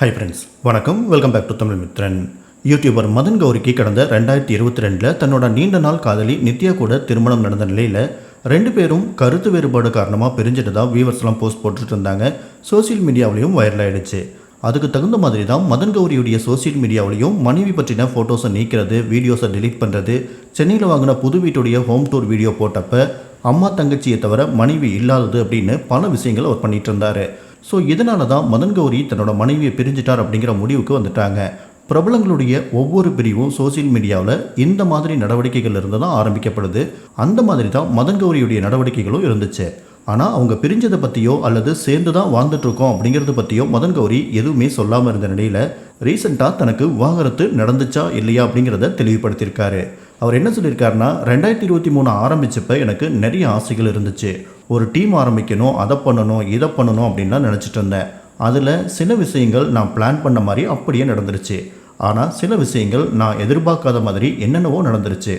High friends வணக்கம். Welcome back to Tamil Mithran youtuber Madan கௌரிக்கு கடந்த ரெண்டாயிரத்தி இருபத்தி ரெண்டில் தன்னோட நீண்ட நாள் காதலி நித்யா கூட திருமணம் நடந்த நிலையில் ரெண்டு பேரும் கருத்து வேறுபாடு காரணமாக பிரிஞ்சிட்டதாக வியூவர்ஸ்லாம் போஸ்ட் போட்டுட்டு இருந்தாங்க. சோஷியல் மீடியாவிலையும் வைரல் ஆயிடுச்சு. அதுக்கு தகுந்த மாதிரி தான் மதன் கௌரியுடைய சோசியல் மீடியாவிலையும் மனைவி பற்றின ஃபோட்டோஸை நீக்கிறது வீடியோஸை டெலீட் பண்ணுறது சென்னையில் வாங்கின புது வீட்டுடைய ஹோம் டூர் வீடியோ போட்டப்ப அம்மா தங்கச்சியை தவிர மனைவி இல்லாதது அப்படின்னு பல விஷயங்களை அவர் பண்ணிட்டு இருந்தாரு. ஸோ இதனால தான் மதன் கௌரி தன்னோட மனைவியை பிரிஞ்சிட்டார் அப்படிங்கிற முடிவுக்கு வந்துட்டாங்க? பிரபலங்களுடைய ஒவ்வொரு பிரிவும் சோசியல் மீடியாவில் இந்த மாதிரி நடவடிக்கைகள் இருந்து தான் ஆரம்பிக்கப்படுது. அந்த மாதிரி தான் மதன் கௌரியுடைய நடவடிக்கைகளும் இருந்துச்சு. ஆனால் அவங்க பிரிஞ்சதை பற்றியோ அல்லது சேர்ந்து தான் வாழ்ந்துட்டுருக்கோம் அப்படிங்கிறத பற்றியோ மதன் கௌரி எதுவுமே சொல்லாமல் இருந்த நிலையில் ரீசெண்டாக தனக்கு விவாகரத்து நடந்துச்சா இல்லையா அப்படிங்கிறத தெளிவுபடுத்தியிருக்காரு. அவர் என்ன சொல்லியிருக்காருன்னா ரெண்டாயிரத்தி இருபத்தி மூணு ஆரம்பிச்சப்ப எனக்கு நிறைய ஆசைகள் இருந்துச்சு. ஒரு டீம் ஆரம்பிக்கணும் அதை பண்ணணும் இதை பண்ணணும் அப்படின்லாம் நினச்சிட்டு இருந்தேன். அதில் சில விஷயங்கள் நான் பிளான் பண்ண மாதிரி அப்படியே நடந்துருச்சு. ஆனால் சில விஷயங்கள் நான் எதிர்பார்க்காத மாதிரி என்னென்னவோ நடந்துருச்சு.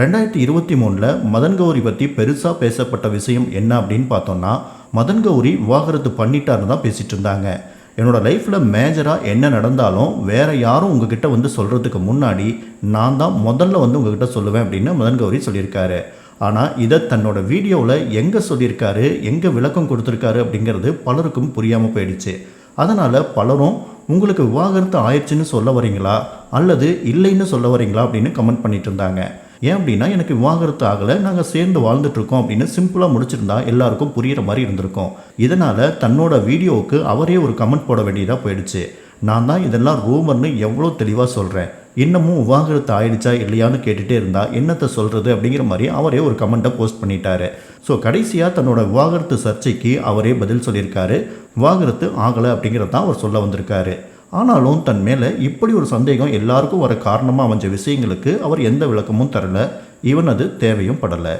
ரெண்டாயிரத்தி இருபத்தி மூணில் மதன் கௌரி பற்றி பெருசாக பேசப்பட்ட விஷயம் என்ன அப்படின்னு பார்த்தோன்னா மதன் கௌரி விவாகரத்து பண்ணிட்டாருன்னு தான் பேசிகிட்டு இருந்தாங்க. என்னோடய லைஃப்பில் மேஜராக என்ன நடந்தாலும் வேறு யாரும் உங்ககிட்ட வந்து சொல்கிறதுக்கு முன்னாடி நான் தான் முதல்ல வந்து உங்ககிட்ட சொல்லுவேன் அப்படின்னு மதன் கௌரி சொல்லியிருக்காரு. ஆனால் இதை தன்னோட வீடியோவில் எங்கே சொல்லியிருக்காரு எங்கே விளக்கம் கொடுத்துருக்காரு அப்படிங்கிறது பலருக்கும் புரியாமல் போயிடுச்சு. அதனால் பலரும் உங்களுக்கு விவாகரத்து ஆயிடுச்சுன்னு சொல்ல வரீங்களா? அல்லது இல்லைன்னு சொல்ல வரீங்களா? அப்படின்னு கமெண்ட் பண்ணிட்டு இருந்தாங்க. ஏன் அப்படின்னா எனக்கு விவாகரத்து ஆகலை நாங்கள் சேர்ந்து வாழ்ந்துட்டு இருக்கோம் அப்படின்னு சிம்பிளாக முடிச்சிருந்தா எல்லாருக்கும் புரிகிற மாதிரி இருந்திருக்கும். இதனால் தன்னோட வீடியோவுக்கு அவரே ஒரு கமெண்ட் போட வேண்டியதாக போயிடுச்சு. நான் தான் இதெல்லாம் ரூமர்னு எவ்வளோ தெளிவாக சொல்கிறேன் இன்னமும் விவாகரத்து ஆயிடுச்சா இல்லையான்னு கேட்டுகிட்டே இருந்தால் என்னத்தை சொல்கிறது அப்படிங்கிற மாதிரி அவரே ஒரு கமெண்ட்டை போஸ்ட் பண்ணிட்டாரு. ஸோ கடைசியாக தன்னோட விவாகரத்து சர்ச்சைக்கு அவரே பதில் சொல்லியிருக்காரு. விவாகரத்து ஆகலை அப்படிங்கிறதான் அவர் சொல்ல வந்திருக்காரு. ஆனாலும் தன் மேலே இப்படி ஒரு சந்தேகம் எல்லாருக்கும் வர காரணமாக அமைஞ்ச விஷயங்களுக்கு அவர் எந்த விளக்கமும் தரல. ஈவன் அது தேவையும் படலை.